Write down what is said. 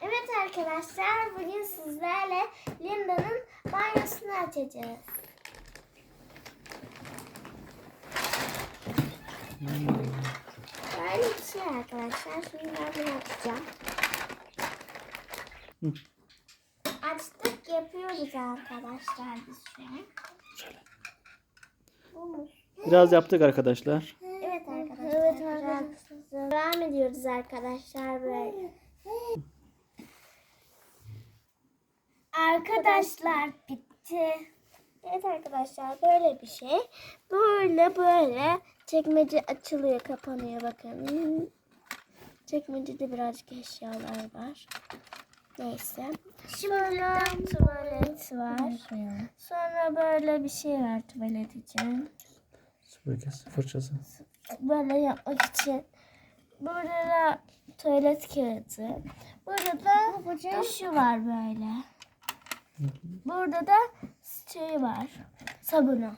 Evet arkadaşlar bugün sizlerle Linda'nın banyosunu açacağız. Böyle bir şey arkadaşlar. Şimdi ben bunu açacağım. Hı. Açtık yapıyoruz arkadaşlar biz şu an. Mu? Biraz yaptık arkadaşlar. Evet arkadaşlar. Evet arkadaşlar. Devam ediyoruz arkadaşlar böyle. Arkadaşlar bitti. Evet arkadaşlar böyle bir şey. Böyle böyle çekmece açılıyor kapanıyor bakın. Çekmecede birazcık eşyalar var. Neyse. Sonra tuvalet var. Sonra böyle bir şey var tuvalet için. Süpürgesi, fırçası. böyle yapmak için. Burada da tuvalet kağıdı. Burada da duşu var böyle. Burada da şey var. Sabunu.